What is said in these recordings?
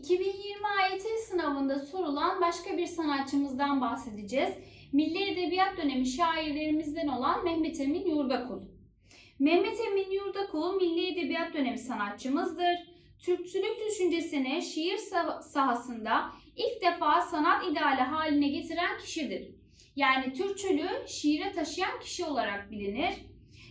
2020 AYT sınavında sorulan başka bir sanatçımızdan bahsedeceğiz. Milli Edebiyat dönemi şairlerimizden olan Mehmet Emin Yurdakul. Mehmet Emin Yurdakul Milli Edebiyat dönemi sanatçımızdır. Türkçülük düşüncesini şiir sah- sahasında ilk defa sanat ideali haline getiren kişidir. Yani Türkçülüğü şiire taşıyan kişi olarak bilinir.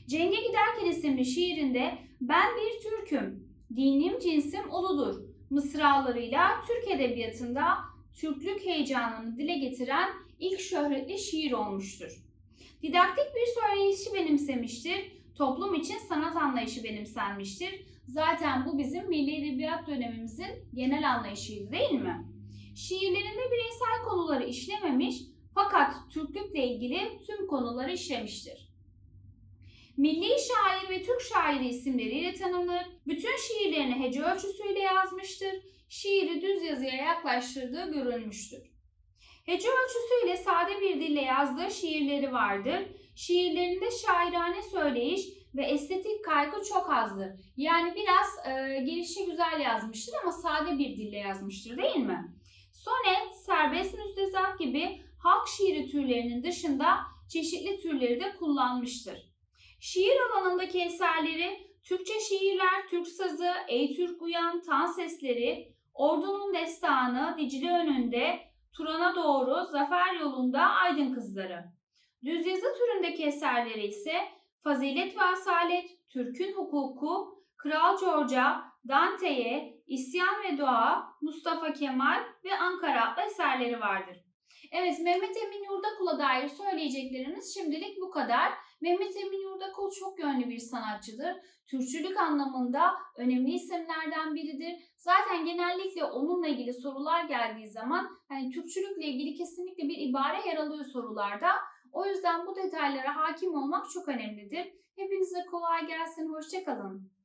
Cenge Giderken isimli şiirinde ben bir Türk'üm, dinim cinsim uludur mısralarıyla Türk edebiyatında Türklük heyecanını dile getiren ilk şöhretli şiir olmuştur. Didaktik bir söyleyişi benimsemiştir, toplum için sanat anlayışı benimsenmiştir. Zaten bu bizim milli edebiyat dönemimizin genel anlayışıydı değil mi? Şiirlerinde bireysel konuları işlememiş fakat Türklükle ilgili tüm konuları işlemiştir. Milli şair ve Türk şairi isimleriyle tanınır. Bütün şiirlerini hece ölçüsüyle yazmıştır. Şiiri düz yazıya yaklaştırdığı görülmüştür. Hece ölçüsüyle sade bir dille yazdığı şiirleri vardır. Şiirlerinde şairane söyleyiş ve estetik kaygı çok azdır. Yani biraz e, gelişi güzel yazmıştır ama sade bir dille yazmıştır değil mi? Sonet, serbest müstezat gibi halk şiiri türlerinin dışında çeşitli türleri de kullanmıştır. Şiir alanındaki eserleri Türkçe şiirler, Türk sazı, Ey Türk Uyan, Tan Sesleri, Ordunun Destanı, Dicle Önünde, Turan'a Doğru, Zafer Yolunda, Aydın Kızları. Düz yazı türündeki eserleri ise Fazilet ve Asalet, Türk'ün Hukuku, Kral George'a, Dante'ye, İsyan ve Doğa, Mustafa Kemal ve Ankara eserleri vardır. Evet Mehmet Emin Yurdakul'a dair söyleyeceklerimiz şimdilik bu kadar. Mehmet Emin Yurdakul çok yönlü bir sanatçıdır. Türkçülük anlamında önemli isimlerden biridir. Zaten genellikle onunla ilgili sorular geldiği zaman hani Türkçülükle ilgili kesinlikle bir ibare yer alıyor sorularda. O yüzden bu detaylara hakim olmak çok önemlidir. Hepinize kolay gelsin, hoşçakalın.